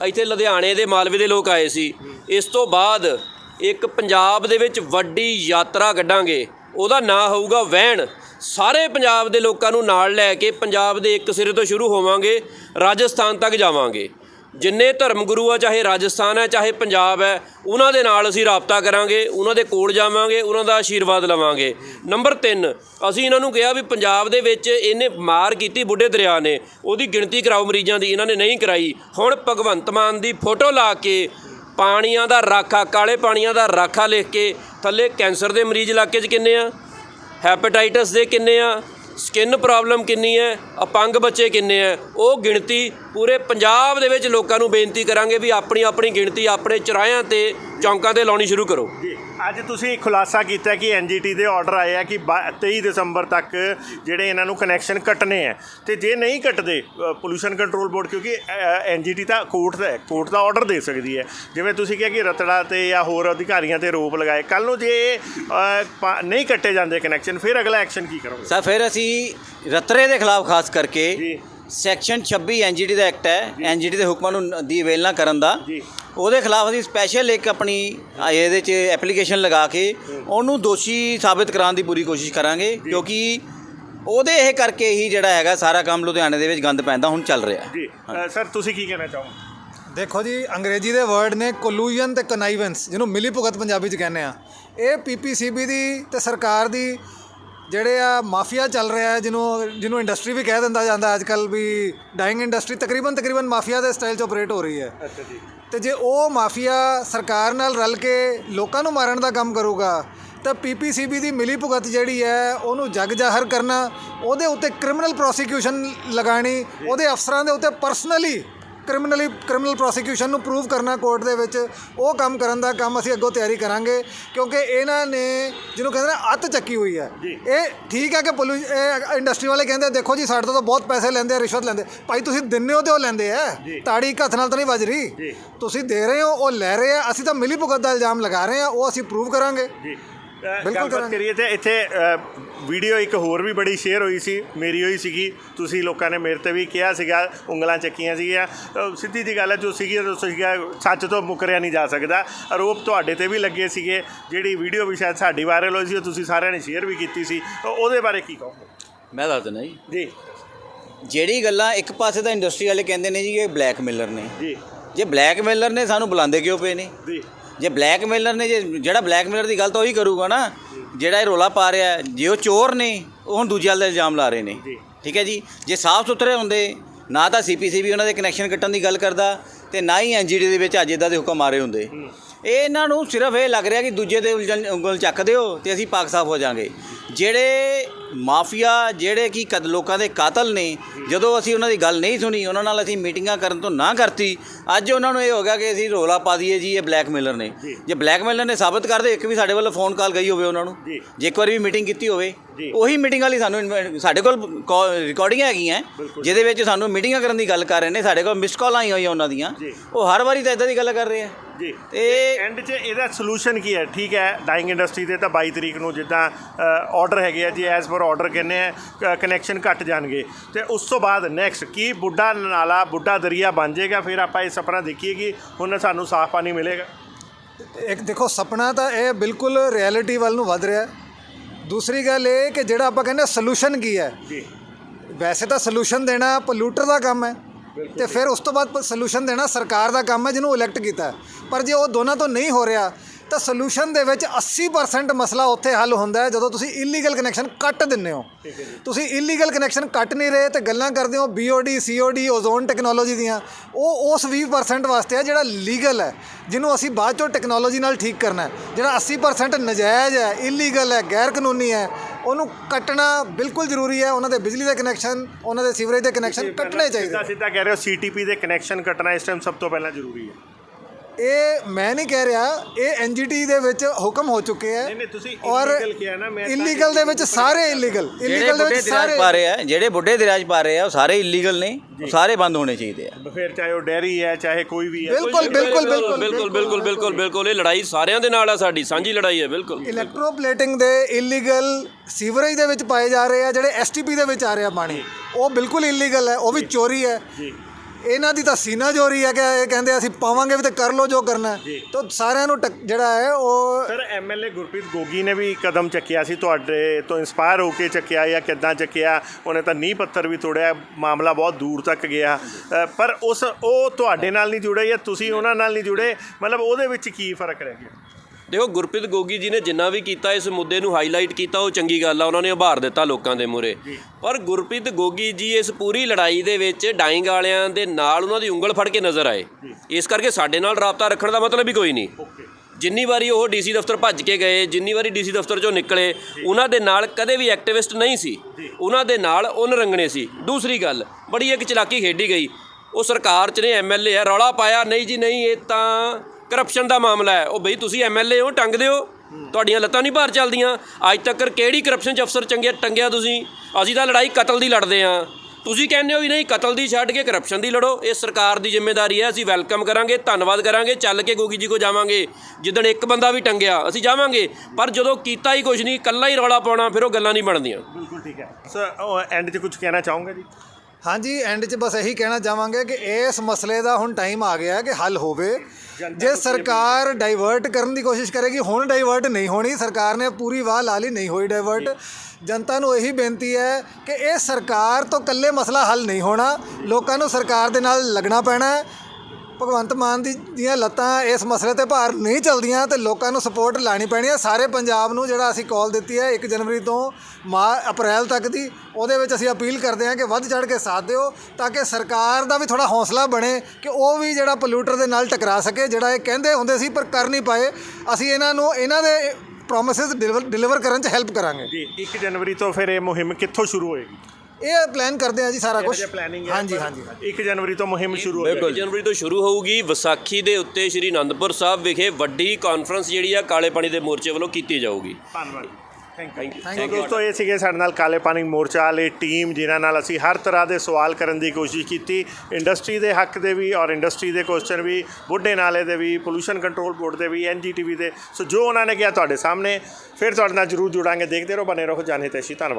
ਇੱਥੇ ਲੁਧਿਆਣੇ ਦੇ ਮਾਲਵੇ ਦੇ ਲੋਕ ਆਏ ਸੀ। ਇਸ ਤੋਂ ਬਾਅਦ ਇੱਕ ਪੰਜਾਬ ਦੇ ਵਿੱਚ ਵੱਡੀ ਯਾਤਰਾ ਕੱਢਾਂਗੇ। ਉਹਦਾ ਨਾਂ ਹੋਊਗਾ ਵਹਿਣ ਸਾਰੇ ਪੰਜਾਬ ਦੇ ਲੋਕਾਂ ਨੂੰ ਨਾਲ ਲੈ ਕੇ ਪੰਜਾਬ ਦੇ ਇੱਕ ਸਿਰੇ ਤੋਂ ਸ਼ੁਰੂ ਹੋਵਾਂਗੇ। ਰਾਜਸਥਾਨ ਤੱਕ ਜਾਵਾਂਗੇ। ਜਿੰਨੇ ਧਰਮ ਗੁਰੂ ਆ, ਚਾਹੇ ਰਾਜਸਥਾਨ ਹੈ ਚਾਹੇ ਪੰਜਾਬ ਹੈ ਉਹਨਾਂ ਦੇ ਨਾਲ ਅਸੀਂ ਰਾਬਤਾ ਕਰਾਂਗੇ, ਉਹਨਾਂ ਦੇ ਕੋਲ ਜਾਵਾਂਗੇ, ਉਹਨਾਂ ਦਾ ਆਸ਼ੀਰਵਾਦ ਲਵਾਂਗੇ। ਨੰਬਰ 3 ਅਸੀਂ ਇਹਨਾਂ ਨੂੰ ਕਿਹਾ ਵੀ ਪੰਜਾਬ ਦੇ ਵਿੱਚ ਇਹਨੇ ਮਾਰ ਕੀਤੀ ਬੁੱਢੇ ਦਰਿਆ ਨੇ। ਉਹਦੀ ਗਿਣਤੀ ਕਰਾਓ ਮਰੀਜ਼ਾਂ ਦੀ, ਇਹਨਾਂ ਨੇ ਨਹੀਂ ਕਰਾਈ। ਹੁਣ ਭਗਵੰਤ ਮਾਨ ਦੀ ਫੋਟੋ ਲਾ ਕੇ ਪਾਣੀਆਂ ਦਾ ਰਾਖਾ, ਕਾਲੇ ਪਾਣੀਆਂ ਦਾ ਰਾਖਾ ਲਿਖ ਕੇ ਥੱਲੇ ਕੈਂਸਰ ਦੇ ਮਰੀਜ਼ ਇਲਾਕੇ 'ਚ ਕਿੰਨੇ ਆ? ਹੈਪੇਟਾਈਟਸ ਦੇ ਕਿੰਨੇ ਆ? ਸਕਿਨ ਪ੍ਰੋਬਲਮ ਕਿੰਨੀ ਹੈ, ਅਪੰਗ ਬੱਚੇ ਕਿੰਨੇ ਹੈ, ਉਹ ਗਿਣਤੀ ਪੂਰੇ ਪੰਜਾਬ ਦੇ ਵਿੱਚ ਲੋਕਾਂ ਨੂੰ ਬੇਨਤੀ ਕਰਾਂਗੇ ਵੀ ਆਪਣੀ ਆਪਣੀ ਗਿਣਤੀ ਆਪਣੇ ਚੁਰਾਹਿਆਂ ਤੇ ਚੌਂਕਾਂ ਤੇ ਲਾਉਣੀ ਸ਼ੁਰੂ ਕਰੋ। ਅੱਜ ਤੁਸੀਂ ਖੁਲਾਸਾ ਕੀਤਾ ਕਿ ਐਨਜੀਟੀ ਦੇ ਆਰਡਰ ਆਏ ਆ ਕਿ ਬਾ- 23 ਦਸੰਬਰ ਤੱਕ ਜਿਹੜੇ ਇਹਨਾਂ ਨੂੰ ਕਨੈਕਸ਼ਨ ਕੱਟਨੇ ਆ। ਤੇ ਜੇ ਨਹੀਂ ਕੱਟਦੇ ਪੋਲੂਸ਼ਨ ਕੰਟਰੋਲ ਬੋਰਡ ਕਿਉਂਕਿ ਐਨਜੀਟੀ ਤਾਂ ਕੋਰਟ ਦਾ ਕੋਰਟ ਦਾ ਆਰਡਰ ਦੇ ਸਕਦੀ ਹੈ। ਜਿਵੇਂ ਤੁਸੀਂ ਕਿਹਾ ਕਿ ਰਤੜਾ ਤੇ ਜਾਂ ਹੋਰ ਅਧਿਕਾਰੀਆਂ ਤੇ ਰੋਪ ਲਗਾਏ ਕੱਲ ਨੂੰ ਜੇ ਨਹੀਂ ਕੱਟੇ ਜਾਂਦੇ ਕਨੈਕਸ਼ਨ ਫਿਰ ਅਗਲਾ ਐਕਸ਼ਨ ਕੀ ਕਰੋਗੇ? ਸਰ ਫਿਰ ਅਸੀਂ ਰਤਰੇ ਦੇ ਖਿਲਾਫ ਖਾਸ ਕਰਕੇ ਜੀ। ਸੈਕਸ਼ਨ 26 ਐਨਜੀਟੀ ਦਾ ਐਕਟ ਹੈ। ਐਨਜੀਟੀ ਦੇ ਹੁਕਮਾਂ ਨੂੰ ਦੀ ਅਵੇਲਨਾ ਕਰਨ ਦਾ। ਜੀ। ਉਹਦੇ ਖਿਲਾਫ ਅਸੀਂ ਸਪੈਸ਼ਲ ਇੱਕ ਆਪਣੀ ਇਹਦੇ 'ਚ ਐਪਲੀਕੇਸ਼ਨ ਲਗਾ ਕੇ ਉਹਨੂੰ ਦੋਸ਼ੀ ਸਾਬਿਤ ਕਰਾਉਣ ਦੀ ਪੂਰੀ ਕੋਸ਼ਿਸ਼ ਕਰਾਂਗੇ ਕਿਉਂਕਿ ਉਹਦੇ ਇਹ ਕਰਕੇ ਹੀ ਜਿਹੜਾ ਹੈਗਾ ਸਾਰਾ ਕੰਮ ਲੁਧਿਆਣੇ ਦੇ ਵਿੱਚ ਗੰਦ ਪੈਂਦਾ ਹੁਣ ਚੱਲ ਰਿਹਾ। ਜੀ। ਸਰ ਤੁਸੀਂ ਕੀ ਕਹਿਣਾ ਚਾਹੋਗੇ? ਦੇਖੋ ਜੀ ਅੰਗਰੇਜ਼ੀ ਦੇ ਵਰਡ ਨੇ ਕੋਲੂਜਨ ਤੇ ਕਨਾਈਵੈਂਸ ਜਿਹਨੂੰ ਮਿਲੀ ਭੁਗਤ ਪੰਜਾਬੀ ਚ ਕਹਿੰਦੇ ਆ। ਇਹ ਪੀਪੀਸੀਬੀ ਦੀ ਤੇ ਸਰਕਾਰ ਦੀ ਜਿਹੜੇ ਆ ਮਾਫੀਆ ਚੱਲ ਰਿਹਾ ਹੈ ਜਿਹਨੂੰ ਜਿਹਨੂੰ ਇੰਡਸਟਰੀ ਵੀ ਕਹਿ ਦਿੰਦਾ ਜਾਂਦਾ ਅੱਜ ਕੱਲ ਵੀ ਡਾਈਂਗ ਇੰਡਸਟਰੀ ਤਕਰੀਬਨ ਤਕਰੀਬਨ ਮਾਫੀਆ ਦੇ ਸਟਾਈਲ ਚ ਆਪਰੇਟ ਹੋ ਰਹੀ ਹੈ। ਅੱਛਾ ਜੀ। ਤੇ ਜੇ ਉਹ ਮਾਫੀਆ ਸਰਕਾਰ ਨਾਲ ਰਲ ਕੇ ਲੋਕਾਂ ਨੂੰ ਮਾਰਨ ਦਾ ਕੰਮ ਕਰੂਗਾ ਤਾਂ ਪੀਪੀਸੀਬੀ ਦੀ ਮਿਲੀ ਭੁਗਤ ਜਿਹੜੀ ਹੈ ਉਹਨੂੰ ਜਗ ਜ਼ਾਹਰ ਕਰਨਾ ਉਹਦੇ ਉੱਤੇ ਕ੍ਰਿਮੀਨਲ ਪ੍ਰੋਸੀਕਿਊਸ਼ਨ ਲਗਾਣੀ ਉਹਦੇ ਅਫਸਰਾਂ ਦੇ ਉੱਤੇ ਪਰਸਨਲੀ ਕ੍ਰਿਮੀਨਲੀ ਕ੍ਰਿਮੀਨਲ ਪ੍ਰੋਸੀਕਿਊਸ਼ਨ ਨੂੰ ਪ੍ਰੂਵ ਕਰਨਾ ਕੋਰਟ ਦੇ ਵਿੱਚ ਉਹ ਕੰਮ ਕਰਨ ਦਾ ਕੰਮ ਅਸੀਂ ਅੱਗੋਂ ਤਿਆਰੀ ਕਰਾਂਗੇ ਕਿਉਂਕਿ ਇਹਨਾਂ ਨੇ ਜਿਹਨੂੰ ਕਹਿੰਦੇ ਨੇ ਅੱਤ ਚੱਕੀ ਹੋਈ ਹੈ। ਇਹ ਠੀਕ ਹੈ ਕਿ ਇੰਡਸਟਰੀ ਵਾਲੇ ਕਹਿੰਦੇ ਦੇਖੋ ਜੀ ਸਾਡੇ ਤੋਂ ਤਾਂ ਬਹੁਤ ਪੈਸੇ ਲੈਂਦੇ ਆ ਰਿਸ਼ਵਤ ਲੈਂਦੇ ਭਾਈ ਤੁਸੀਂ ਦਿੰਦੇ ਹੋ ਤੇ ਉਹ ਲੈਂਦੇ ਆ। ਤਾੜੀ ਹੱਥ ਨਾਲ ਤਾਂ ਨਹੀਂ ਵੱਜ ਰਹੀ। ਤੁਸੀਂ ਦੇ ਰਹੇ ਹੋ ਉਹ ਲੈ ਰਹੇ ਆ। ਅਸੀਂ ਤਾਂ ਮਿਲੀ ਭੁਗਤ ਦਾ ਇਲਜ਼ਾਮ ਲਗਾ ਰਹੇ ਆ ਉਹ ਅਸੀਂ ਪ੍ਰੂਵ ਕਰਾਂਗੇ। ਕਰਾਂਗੇ। ਕਰੀਏ ਤੇ ਇੱਥੇ ਵੀਡੀਓ ਇੱਕ ਹੋਰ ਵੀ ਬੜੀ ਸ਼ੇਅਰ ਹੋਈ ਸੀ ਮੇਰੀ ਹੋਈ ਸੀਗੀ। ਤੁਸੀਂ ਲੋਕਾਂ ਨੇ ਮੇਰੇ ਤੇ ਵੀ ਕਿਹਾ ਸੀਗਾ ਉਂਗਲਾਂ ਚੱਕੀਆਂ ਸੀਗੀਆਂ। ਸਿੱਧੀ ਜੀ ਗੱਲ ਹੈ ਜੋ ਸੀਗੀ ਉਹ ਸੀਗਾ ਸੱਚ ਤੋਂ ਮੁਕਰਿਆ ਨਹੀਂ ਜਾ ਸਕਦਾ। ਆਰੋਪ ਤੁਹਾਡੇ ਤੇ ਵੀ ਲੱਗੇ ਸੀਗੇ ਜਿਹੜੀ ਵੀਡੀਓ ਵੀ ਸ਼ਾਇਦ ਸਾਡੀ ਵਾਇਰਲ ਹੋਈ ਸੀ ਉਹ ਤੁਸੀਂ ਸਾਰਿਆਂ ਨੇ ਸ਼ੇਅਰ ਵੀ ਕੀਤੀ ਸੀ। ਤਾਂ ਉਹਦੇ ਬਾਰੇ ਕੀ ਕਹੋਗੇ? ਮੈਂ ਦੱਸ ਦਿੰਦਾ ਜੀ। ਜੀ। ਜਿਹੜੀ ਗੱਲਾਂ ਇੱਕ ਪਾਸੇ ਤਾਂ ਇੰਡਸਟਰੀ ਵਾਲੇ ਕਹਿੰਦੇ ਨੇ ਜੀ ਇਹ ਬਲੈਕਮੇਲਰ ਨੇ। ਜੀ। ਜੇ ਬਲੈਕਮੇਲਰ ਨੇ ਸਾਨੂੰ ਬੁਲਾਉਂਦੇ ਕਿਉਂ ਪਏ ਨੇ? ਜੀ। ਜੇ ਬਲੈਕਮੇਲਰ ਨੇ ਜੇ ਜਿਹੜਾ ਬਲੈਕਮੇਲਰ ਦੀ ਗੱਲ ਤਾਂ ਉਹੀ ਕਰੂਗਾ ਨਾ ਜਿਹੜਾ ਇਹ ਰੋਲਾ ਪਾ ਰਿਹਾ ਹੈ, ਜੇ ਉਹ ਚੋਰ ਨੇ ਉਹ ਹੁਣ ਦੂਜੇ ਵਾਲੇ ਦਾ ਇਲਜ਼ਾਮ ਲਾ ਰਹੇ ਨੇ। ਠੀਕ ਹੈ ਜੀ? ਜੇ ਸਾਫ਼ ਸੁਥਰੇ ਹੁੰਦੇ ਨਾ ਤਾਂ ਸੀਪੀਸੀਬੀ ਉਹਨਾਂ ਦੇ ਕਨੈਕਸ਼ਨ ਕੱਟਣ ਦੀ ਗੱਲ ਕਰਦਾ ਤੇ ਨਾ ਹੀ ਐਨਜੀਡੀ ਦੇ ਵਿੱਚ ਅੱਜ ਇਦਾਂ ਦੇ ਹੁਕਮ ਆ ਰਹੇ ਹੁੰਦੇ। ਇਹ ਇਹਨਾਂ ਨੂੰ ਸਿਰਫ ਇਹ ਲੱਗ ਰਿਹਾ ਕਿ ਦੂਜੇ ਦੇ ਉਲਝਣ ਉਂਗਲ ਚੱਕ ਦਿਓ ਤੇ ਅਸੀਂ ਪਾਕ ਸਾਫ਼ ਹੋ ਜਾਾਂਗੇ। ਜਿਹੜੇ ਮਾਫੀਆ ਜਿਹੜੇ ਕਿ ਕਦ ਲੋਕਾਂ ਦੇ ਕਾਤਲ ਨੇ ਜਦੋਂ ਅਸੀਂ ਉਹਨਾਂ ਦੀ ਗੱਲ ਨਹੀਂ ਸੁਣੀ ਉਹਨਾਂ ਨਾਲ ਅਸੀਂ ਮੀਟਿੰਗਾਂ ਕਰਨ ਤੋਂ ਨਾ ਕਰਤੀ ਅੱਜ ਉਹਨਾਂ ਨੂੰ ਇਹ ਹੋ ਗਿਆ ਕਿ ਅਸੀਂ ਰੋਲਾ ਪਾ ਦਈਏ ਜੀ ਇਹ ਬਲੈਕਮੇਲਰ ਨੇ ਜੇ ਬਲੈਕਮੇਲਰ ਨੇ ਸਾਬਤ ਕਰਦੇ ਇੱਕ ਵੀ ਸਾਡੇ ਵੱਲੋਂ ਫੋਨ ਕਾਲ ਗਈ ਹੋਵੇ ਉਹਨਾਂ ਨੂੰ ਜੀ। ਇੱਕ ਵਾਰੀ ਵੀ ਮੀਟਿੰਗ ਕੀਤੀ ਹੋਵੇ। ਉਹੀ ਮੀਟਿੰਗ ਵਾਲੀ ਸਾਨੂੰ ਸਾਡੇ ਕੋਲ ਰਿਕਾਰਡਿੰਗਾਂ ਹੈਗੀਆਂ ਜਿਹਦੇ ਵਿੱਚ ਸਾਨੂੰ ਮੀਟਿੰਗਾਂ ਕਰਨ ਦੀ ਗੱਲ ਕਰ ਰਹੇ ਨੇ ਸਾਡੇ ਕੋਲ ਮਿਸ ਕਾਲ ਆਈਆਂ ਹੋਈਆਂ ਉਹਨਾਂ ਦੀਆਂ। ਉਹ ਹਰ ਵਾਰੀ ਤਾਂ ਇਦਾਂ ਦੀ ਗੱਲ ਕਰ ਰਹੇ ਆ ਜੀ ਤੇ ਐਂਡ 'ਚ ਇਹਦਾ ਸੋਲੂਸ਼ਨ ਕੀ ਹੈ ਠੀਕ ਹੈ ਡਾਈਂਗ ਇੰਡਸਟਰੀ ਦੇ ਤਾਂ 22 ਤਰੀਕ ਨੂੰ ਜਿੱਦਾਂ ਆਰਡਰ ਹੈਗੇ ਆ ਜੀ ਐਸ ਪਰ ਆਰਡਰ ਕਹਿੰਦੇ ਆ ਕਨੈਕਸ਼ਨ ਕੱਟ ਜਾਣਗੇ। ਤੇ ਉਸ ਤੋਂ ਬਾਅਦ ਨੈਕਸਟ ਕੀ ਬੁੱਢਾ ਨਾਲਾ ਬੁੱਢਾ ਦਰਿਆ ਬਣ ਜਾਏਗਾ? ਫਿਰ ਆਪਾਂ ਇਹ ਸੁਪਨਾ ਦੇਖੀਏ ਕਿ ਹੁਣ ਸਾਨੂੰ ਸਾਫ਼ ਪਾਣੀ ਮਿਲੇਗਾ। ਇੱਕ ਦੇਖੋ ਸੁਪਨਾ ਤਾਂ ਇਹ ਬਿਲਕੁਲ ਰਿਐਲਿਟੀ ਵੱਲ ਨੂੰ ਵੱਧ ਰਿਹਾ ਹੈ। ਦੂਸਰੀ ਗੱਲ ਇਹ ਕਿ ਜਿਹੜਾ ਆਪਾਂ ਕਹਿੰਦੇ ਸੋਲੂਸ਼ਨ ਕੀ ਹੈ? ਜੀ। ਵੈਸੇ ਤਾਂ ਸੋਲੂਸ਼ਨ ਦੇਣਾ ਪੋਲੂਟਰ ਦਾ ਕੰਮ ਹੈ। ਤੇ ਫਿਰ ਉਸ ਤੋਂ ਬਾਅਦ ਸੋਲੂਸ਼ਨ ਦੇਣਾ ਸਰਕਾਰ ਦਾ ਕੰਮ ਹੈ ਜਿਹਨੂੰ ਇਲੈਕਟ ਕੀਤਾ। ਪਰ ਜੇ ਉਹ ਦੋਨਾਂ ਤੋਂ ਨਹੀਂ ਹੋ ਰਿਹਾ ਤਾਂ ਸੋਲੂਸ਼ਨ ਦੇ ਵਿੱਚ 80% ਮਸਲਾ ਉੱਥੇ ਹੱਲ ਹੁੰਦਾ ਹੈ ਜਦੋਂ ਤੁਸੀਂ ਇਲੀਗਲ ਕਨੈਕਸ਼ਨ ਕੱਟ ਦਿੰਦੇ ਹੋ। ਤੁਸੀਂ ਇਲੀਗਲ ਕਨੈਕਸ਼ਨ ਕੱਟ ਨਹੀਂ ਰਹੇ ਤੇ ਗੱਲਾਂ ਕਰਦੇ ਹੋ BOD COD ਓਜ਼ੋਨ ਟੈਕਨੋਲੋਜੀ ਦੀਆਂ। ਉਹ ਉਸ 20% ਵਾਸਤੇ ਹੈ ਜਿਹੜਾ ਲੀਗਲ ਹੈ ਜਿਹਨੂੰ ਅਸੀਂ ਬਾਅਦ ਚੋਂ ਟੈਕਨੋਲੋਜੀ ਨਾਲ ਠੀਕ ਕਰਨਾ ਹੈ। ਜਿਹੜਾ 80% ਨਜਾਇਜ਼ ਹੈ ਇਲੀਗਲ ਹੈ ਗੈਰ ਕਾਨੂੰਨੀ ਹੈ ਉਹਨੂੰ ਕੱਟਣਾ ਬਿਲਕੁਲ ਜ਼ਰੂਰੀ ਹੈ। ਉਹਨਾਂ ਦੇ ਬਿਜਲੀ ਦੇ ਕਨੈਕਸ਼ਨ ਉਹਨਾਂ ਦੇ ਸੀਵਰੇਜ ਦੇ ਕਨੈਕਸ਼ਨ ਕੱਟਣੇ ਚਾਹੀਦੇ। ਸਿੱਧਾ ਸਿੱਧਾ ਕਹਿ ਰਹੇ ਹੋ ਸੀਟੀਪੀ ਦੇ ਕਨੈਕਸ਼ਨ ਕੱਟਣਾ ਇਸ ਟਾਈਮ ਸਭ ਤੋਂ ਪਹਿਲਾਂ ਜ਼ਰੂਰੀ ਹੈ। ਇਹ ਮੈਂ ਨਹੀਂ ਕਹਿ ਰਿਹਾ ਇਹ ਐਨਜੀਟੀ ਦੇ ਵਿੱਚ ਹੁਕਮ ਹੋ ਚੁੱਕੇ ਹੈ ਨਹੀਂ, ਨਹੀਂ, ਤੁਸੀਂ ਔਰ illegal ਕਿਹਾ ਨਾ, ਮੈਂ ਤਾਂ ਇਲੀਗਲ ਦੇ ਵਿੱਚ ਸਾਰੇ ਇਲੀਗਲ ਜਿਹੜੇ ਇਲੀਗਲ ਦੇ ਬੁੱਢੇ ਵਿੱਚ ਦਰਾਜ ਸਾਰੇ ਪਾ ਰਹੇ ਆ ਜਿਹੜੇ ਬੁੱਢੇ ਦਰਾਜ ਪਾ ਰਹੇ ਆ ਉਹ ਸਾਰੇ ਇਲੀਗਲ ਨੇ ਉਹ ਸਾਰੇ ਬੰਦ ਹੋਣੇ ਚਾਹੀਦੇ ਆ। ਫਿਰ ਚਾਹੇ ਉਹ ਡੈਰੀ ਹੈ ਚਾਹੇ ਕੋਈ ਵੀ ਹੈ ਬਿਲਕੁਲ ਬਿਲਕੁਲ ਬਿਲਕੁਲ ਬਿਲਕੁਲ ਬਿਲਕੁਲ ਬਿਲਕੁਲ ਬਿਲਕੁਲ ਇਹ ਲੜਾਈ ਸਾਰਿਆਂ ਦੇ ਨਾਲ ਆ ਸਾਡੀ ਸਾਂਝੀ ਲੜਾਈ ਹੈ ਬਿਲਕੁਲ। ਇਲੈਕਟ੍ਰੋਪਲੇਟਿੰਗ ਦੇ ਇਲੀਗਲ ਸੀਵਰੇਜ ਦੇ ਵਿੱਚ ਪਾਏ ਜਾ ਰਹੇ ਆ ਜਿਹੜੇ ਐਸਟੀਪੀ ਦੇ ਵਿੱਚ ਆ ਰਿਹਾ ਪਾਣੀ ਉਹ ਬਿਲਕੁਲ ਇਲੀਗਲ ਹੈ ਉਹ ਵੀ ਚੋਰੀ ਹੈ। ਇਹਨਾਂ ਦੀ ਤਾਂ ਸੀਨਾ ਚੋਰੀ ਹੈ ਕਿ ਇਹ ਕਹਿੰਦੇ ਅਸੀਂ ਪਾਵਾਂਗੇ ਵੀ ਤੇ ਕਰ ਲਓ ਜੋ ਕਰਨਾ ਹੈ। ਤਾਂ ਸਾਰਿਆਂ ਨੂੰ ਟੱਕ- ਜਿਹੜਾ ਹੈ ਉਹ ਸਰ ਐਮਐਲਏ ਗੁਰਪ੍ਰੀਤ ਗੋਗੀ ਨੇ ਵੀ ਕਦਮ ਚੱਕਿਆ ਸੀ ਤੁਹਾਡੇ ਤੋਂ ਇਨਸਪਾਇਰ ਹੋ ਕੇ ਚੱਕਿਆ ਜਾਂ ਕਿੱਦਾਂ ਚੱਕਿਆ? ਉਹਨੇ ਤਾਂ ਨੀਂਹ ਪੱਥਰ ਵੀ ਤੋੜਿਆ ਮਾਮਲਾ ਬਹੁਤ ਦੂਰ ਤੱਕ ਗਿਆ। ਅ, ਪਰ ਉਸ ਉਹ ਤੁਹਾਡੇ ਨਾਲ ਨਹੀਂ ਜੁੜੇ ਜਾਂ ਤੁਸੀਂ ਉਹਨਾਂ ਨਾਲ ਨਹੀਂ ਜੁੜੇ? ਮਤਲਬ ਉਹਦੇ ਵਿੱਚ ਕੀ ਫ਼ਰਕ ਰਹਿ ਗਿਆ? ਦੇਖੋ ਗੁਰਪ੍ਰੀਤ ਗੋਗੀ ਜੀ ਨੇ ਜਿੰਨਾ ਵੀ ਕੀਤਾ ਇਸ ਮੁੱਦੇ ਨੂੰ ਹਾਈਲਾਈਟ ਕੀਤਾ ਉਹ ਚੰਗੀ ਗੱਲ ਆ ਉਹਨਾਂ ਨੇ ਉਭਾਰ ਦਿੱਤਾ ਲੋਕਾਂ ਦੇ ਮੂਹਰੇ। ਪਰ ਗੁਰਪ੍ਰੀਤ ਗੋਗੀ ਜੀ ਇਸ ਪੂਰੀ ਲੜਾਈ ਦੇ ਵਿੱਚ ਡਾਇੰਗ ਵਾਲਿਆਂ ਦੇ ਨਾਲ ਉਹਨਾਂ ਦੀ ਉਂਗਲ ਫੜ ਕੇ ਨਜ਼ਰ ਆਏ। ਇਸ ਕਰਕੇ ਸਾਡੇ ਨਾਲ ਰਾਬਤਾ ਰੱਖਣ ਦਾ ਮਤਲਬ ਹੀ ਕੋਈ ਨਹੀਂ। ਜਿੰਨੀ ਵਾਰੀ ਉਹ ਡੀਸੀ ਦਫ਼ਤਰ ਭੱਜ ਕੇ ਗਏ ਜਿੰਨੀ ਵਾਰੀ ਡੀਸੀ ਦਫ਼ਤਰ ਚੋਂ ਨਿਕਲੇ ਉਹਨਾਂ ਦੇ ਨਾਲ ਕਦੇ ਵੀ ਐਕਟਿਵਿਸਟ ਨਹੀਂ ਸੀ। ਉਹਨਾਂ ਦੇ ਨਾਲ ਉਹਨ ਰੰਗਣੇ ਸੀ। ਦੂਸਰੀ ਗੱਲ ਬੜੀ ਇੱਕ ਚਲਾਕੀ ਖੇਡੀ ਗਈ। ਉਹ ਸਰਕਾਰ 'ਚ ਨੇ ਐਮਐਲਏ ਆ ਰੌਲਾ ਪਾਇਆ ਨਹੀਂ ਜੀ ਨਹੀਂ ਇਹ ਤਾਂ ਕਰਪਸ਼ਨ ਦਾ ਮਾਮਲਾ ਹੈ। ਉਹ ਬਈ ਤੁਸੀਂ ਐਮਐਲਏ ਹੋ ਟੰਗ ਦਿਓ ਤੁਹਾਡੀਆਂ ਲੱਤਾਂ ਨਹੀਂ ਭਾਰ ਚੱਲਦੀਆਂ। ਅੱਜ ਤੱਕ ਕਿਹੜੀ ਕਰਪਸ਼ਨ 'ਚ ਅਫਸਰ ਚੰਗੇ ਟੰਗਿਆ ਤੁਸੀਂ? ਅਸੀਂ ਤਾਂ ਲੜਾਈ ਕਤਲ ਦੀ ਲੜਦੇ ਆ ਤੁਸੀਂ ਕਹਿੰਦੇ ਹੋ ਵੀ ਨਹੀਂ, ਕਤਲ ਦੀ ਛੱਡ ਕੇ ਕਰਪਸ਼ਨ ਦੀ ਲੜੋ। ਇਹ ਸਰਕਾਰ ਦੀ ਜ਼ਿੰਮੇਵਾਰੀ ਹੈ। ਅਸੀਂ ਵੈਲਕਮ ਕਰਾਂਗੇ, ਧੰਨਵਾਦ ਕਰਾਂਗੇ। ਚੱਲ ਕੇ ਗੋਗੀ ਜੀ ਕੋ ਜਾਵਾਂਗੇ। ਜਿੱਦਣ ਇੱਕ ਬੰਦਾ ਵੀ ਟੰਗਿਆ, ਅਸੀਂ ਜਾਵਾਂਗੇ। ਪਰ ਜਦੋਂ ਕੀਤਾ ਹੀ ਕੁਝ ਨਹੀਂ, ਇਕੱਲਾ ਹੀ ਰੌਲਾ ਪਾਉਣਾ, ਫਿਰ ਉਹ ਗੱਲਾਂ ਨਹੀਂ ਬਣਦੀਆਂ। ਬਿਲਕੁਲ ਠੀਕ ਹੈ। ਸਰ ਐਂਡ 'ਚ ਕੁਝ ਕਹਿਣਾ ਚਾਹੋਗੇ ਜੀ? ਹਾਂਜੀ ਐਂਡ 'ਚ ਬਸ ਇਹੀ ਕਹਿਣਾ ਚਾਹਾਂਗੇ ਕਿ ਇਸ ਮਸਲੇ ਦਾ ਹੁਣ ਟਾਈਮ ਆ ਗਿਆ ਹੈ ਕਿ ਹੱਲ ਹੋਵੇ। ਜੇ ਸਰਕਾਰ ਡਾਈਵਰਟ ਕਰਨ ਦੀ ਕੋਸ਼ਿਸ਼ ਕਰੇਗੀ ਹੁਣ ਡਾਈਵਰਟ ਨਹੀਂ ਹੋਣੀ। ਸਰਕਾਰ ਨੇ ਪੂਰੀ ਵਾਹ ਲਾ ਲਈ ਨਹੀਂ ਹੋਈ ਡਾਈਵਰਟ ਜਨਤਾ ਨੂੰ ਇਹੀ ਬੇਨਤੀ ਹੈ ਕਿ ਇਹ ਸਰਕਾਰ ਤੋਂ ਇਕੱਲੇ ਮਸਲਾ ਹੱਲ ਨਹੀਂ ਹੋਣਾ। ਲੋਕਾਂ ਨੂੰ ਸਰਕਾਰ ਦੇ ਨਾਲ ਲੱਗਣਾ ਪੈਣਾ ਹੈ। ਭਗਵੰਤ ਮਾਨ ਦੀ ਦੀਆਂ ਲੱਤਾਂ ਇਸ ਮਸਲੇ ਤੇ ਭਾਰ ਨਹੀਂ ਚਲਦੀਆਂ ਤੇ ਲੋਕਾਂ ਨੂੰ ਸਪੋਰਟ ਲਾਣੀ ਪੈਣੀ ਹੈ ਸਾਰੇ ਪੰਜਾਬ ਨੂੰ ਜਿਹੜਾ ਅਸੀਂ ਕਾਲ ਦਿੱਤੀ ਹੈ 1 ਜਨਵਰੀ ਤੋਂ ਮਾ ਅਪ੍ਰੈਲ ਤੱਕ ਦੀ, ਉਹਦੇ ਵਿੱਚ ਅਸੀਂ ਅਪੀਲ ਕਰਦੇ ਹਾਂ ਕਿ ਵੱਧ ਚੜ ਕੇ ਸਾਥ ਦਿਓ ਤਾਂ ਕਿ ਸਰਕਾਰ ਦਾ ਵੀ ਥੋੜਾ ਹੌਸਲਾ ਬਣੇ ਕਿ ਉਹ ਵੀ ਜਿਹੜਾ ਪੋਲੂਟਰ ਦੇ ਨਾਲ ਟਕਰਾ ਸਕੇ, ਜਿਹੜਾ ਇਹ ਕਹਿੰਦੇ ਹੁੰਦੇ ਸੀ ਪਰ ਕਰ ਨਹੀਂ ਪਾਏ। ਅਸੀਂ ਇਹਨਾਂ ਨੂੰ, ਇਹਨਾਂ ਦੇ ਪ੍ਰੋਮਿਸਸ ਡਿਲੀਵਰ ਕਰਨ 'ਚ ਹੈਲਪ ਕਰਾਂਗੇ। ਜੀ 1 ਜਨਵਰੀ ਤੋਂ ਫਿਰ ਇਹ ਮੁਹਿੰਮ ਕਿੱਥੋਂ ਸ਼ੁਰੂ ਹੋਏਗੀ? ਇਹ ਪਲਾਨ ਕਰਦੇ ਹਾਂ ਜੀ ਸਾਰਾ ਕੁਝ ਪਲੈਨਿੰਗ ਹੈ। ਹਾਂਜੀ ਹਾਂਜੀ 1 ਜਨਵਰੀ ਤੋਂ ਮੁਹਿੰਮ ਸ਼ੁਰੂ ਹੋ 1 ਜਨਵਰੀ ਤੋਂ ਸ਼ੁਰੂ ਹੋਊਗੀ। ਵਿਸਾਖੀ ਦੇ ਉੱਤੇ ਸ਼੍ਰੀ ਅਨੰਦਪੁਰ ਸਾਹਿਬ ਵਿਖੇ ਵੱਡੀ ਕਾਨਫਰੰਸ ਜਿਹੜੀ ਆ ਕਾਲੇ ਪਾਣੀ ਦੇ ਮੋਰਚੇ ਵੱਲੋਂ ਕੀਤੀ ਜਾਊਗੀ। ਧੰਨਵਾਦ ਥੈਂਕ ਯੂ. ਦੋਸਤੋ ਇਹ ਸੀਗੇ ਸਾਡੇ ਨਾਲ ਕਾਲੇ ਪਾਣੀ ਮੋਰਚਾ ਵਾਲੇ ਟੀਮ ਜਿਨ੍ਹਾਂ ਨਾਲ ਅਸੀਂ ਹਰ ਤਰ੍ਹਾਂ ਦੇ ਸਵਾਲ ਕਰਨ ਦੀ ਕੋਸ਼ਿਸ਼ ਕੀਤੀ। ਇੰਡਸਟਰੀ ਦੇ ਹੱਕ ਦੇ ਵੀ ਔਰ ਇੰਡਸਟਰੀ ਦੇ ਕੁਐਸਚਨ ਵੀ ਬੁੱਢੇ ਨਾਲੇ ਦੇ ਵੀ ਪੋਲੂਸ਼ਨ ਕੰਟਰੋਲ ਬੋਰਡ ਦੇ ਵੀ ਐਨਜੀਟੀਵੀ ਦੇ। ਸੋ ਜੋ ਉਹਨਾਂ ਨੇ ਕਿਹਾ ਤੁਹਾਡੇ ਸਾਹਮਣੇ ਫਿਰ ਤੁਹਾਡੇ ਨਾਲ ਜਰੂਰ ਜੁੜਾਂਗੇ। ਦੇਖਦੇ ਰਹੋ ਬਨੇ ਰਹੋ। ਜਾਣੇ ਤੈਸ਼ੀ ਧੰਨਵਾਦ।